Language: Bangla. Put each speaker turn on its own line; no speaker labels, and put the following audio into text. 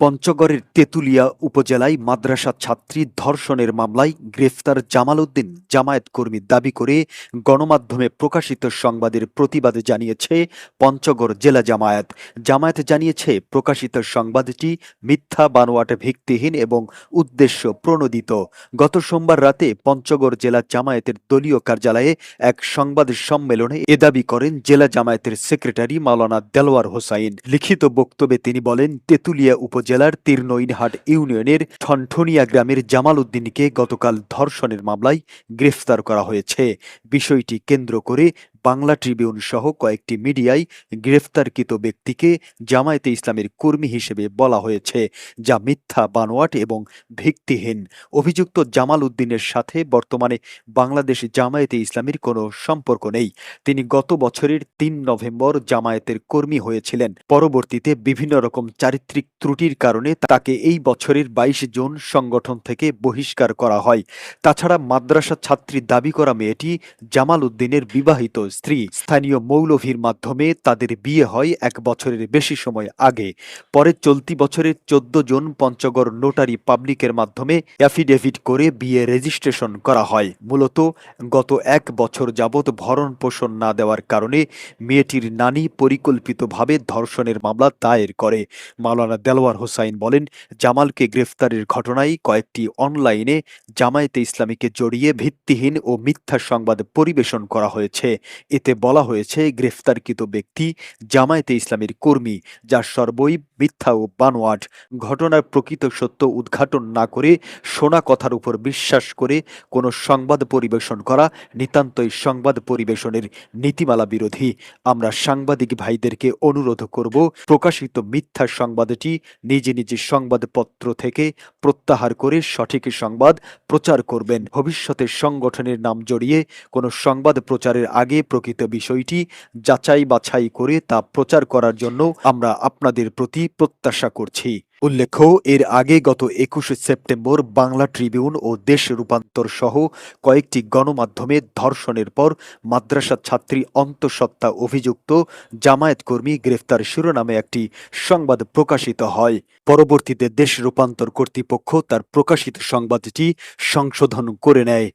পঞ্চগড়ের তেঁতুলিয়া উপজেলায় মাদ্রাসা ছাত্রী ধর্ষণের মামলায় গ্রেফতার জামাল উদ্দিন জামায়াত কর্মী দাবি করে গণমাধ্যমে প্রকাশিত সংবাদের প্রতিবাদে জানিয়েছে পঞ্চগড় জেলা জামায়াত। জামায়াত জানিয়েছে, প্রকাশিত সংবাদটি মিথ্যা, বানোয়াট, ভিত্তিহীন এবং উদ্দেশ্য প্রণোদিত। গত সোমবার রাতে পঞ্চগড় জেলা জামায়াতের দলীয় কার্যালয়ে এক সংবাদ সম্মেলনে এ দাবি করেন জেলা জামায়াতের সেক্রেটারি মাওলানা দেলোয়ার হোসাইন। লিখিত বক্তব্যে তিনি বলেন, তেঁতুলিয়া উপজেলার তীর্ণইনহাট ইউনিয়নের ঠনঠনিয়া গ্রামের জামাল উদ্দিনকে গতকাল ধর্ষণের মামলায় গ্রেফতার করা হয়েছে। বিষয়টি কেন্দ্র করে বাংলা ট্রিবিউন সহ কয়েকটি মিডিয়ায় গ্রেফতারকৃত ব্যক্তিকে জামায়াতে ইসলামের কর্মী হিসেবে বলা হয়েছে, যা মিথ্যা, বানোয়াট এবং ভিত্তিহীন। অভিযুক্ত জামাল উদ্দিনের সাথে বর্তমানে বাংলাদেশ জামায়াতে ইসলামের কোনো সম্পর্ক নেই। তিনি গত বছরের তিন নভেম্বর জামায়াতের কর্মী হয়েছিলেন। পরবর্তীতে বিভিন্ন রকম চারিত্রিক ত্রুটির কারণে তাকে এই বছরের বাইশ জুন সংগঠন থেকে বহিষ্কার করা হয়। তাছাড়া মাদ্রাসা ছাত্রী দাবি করা মেয়েটি জামাল উদ্দিনের বিবাহিত স্ত্রী। স্থানীয় মৌলভীর মাধ্যমে তাদের বিয়ে হয় এক বছরের বেশি সময় আগে। পরে চলতি বছরের চোদ্দ জন পঞ্চগড় নোটারি পাবলিকের মাধ্যমে অ্যাফিডেভিট করে বিয়ে রেজিস্ট্রেশন করা হয়। মূলত গত এক বছর যাবৎ ভরণ পোষণ না দেওয়ার কারণে মেয়েটির নানি পরিকল্পিতভাবে ধর্ষণের মামলা দায়ের করে। মাওলানা দেলোয়ার হোসাইন বলেন, জামালকে গ্রেফতারের ঘটনায় কয়েকটি অনলাইনে জামায়াতে ইসলামীকে জড়িয়ে ভিত্তিহীন ও মিথ্যা সংবাদ পরিবেশন করা হয়েছে। এতে বলা হয়েছে, গ্রেফতারকৃত ব্যক্তি জামায়াতে ইসলামীর কর্মী, যার সর্বই মিথ্যা ও বানোয়াট ঘটনার প্রকৃত সত্য উদ্ঘাটন না করে শোনা কথার উপর বিশ্বাস করে কোনো সংবাদ পরিবেশন করা নিতান্তই সংবাদ পরিবেশনের নীতিমালা বিরোধী। আমরা সাংবাদিক ভাইদেরকে অনুরোধ করব, প্রকাশিত মিথ্যা সংবাদটি নিজে নিজে সংবাদপত্র থেকে প্রত্যাহার করে সঠিক সংবাদ প্রচার করবেন। ভবিষ্যতে সংগঠনের নাম জড়িয়ে কোনো সংবাদ প্রচারের আগে প্রকৃত বিষয়টি যাচাই বাছাই করে তা প্রচার করার জন্য আমরা আপনাদের প্রতি প্রত্যাশা করছি। উল্লেখ্য, এর আগে গত একুশে সেপ্টেম্বর বাংলা ট্রিবিউন ও দেশ রূপান্তর সহ কয়েকটি গণমাধ্যমে ধর্ষণের পর মাদ্রাসা ছাত্রী অন্তঃসত্ত্বা অভিযুক্ত জামায়াত কর্মী গ্রেফতার শিরোনামে একটি সংবাদ প্রকাশিত হয়। পরবর্তীতে দেশ রূপান্তর কর্তৃপক্ষ তার প্রকাশিত সংবাদটি সংশোধন করে নেয়।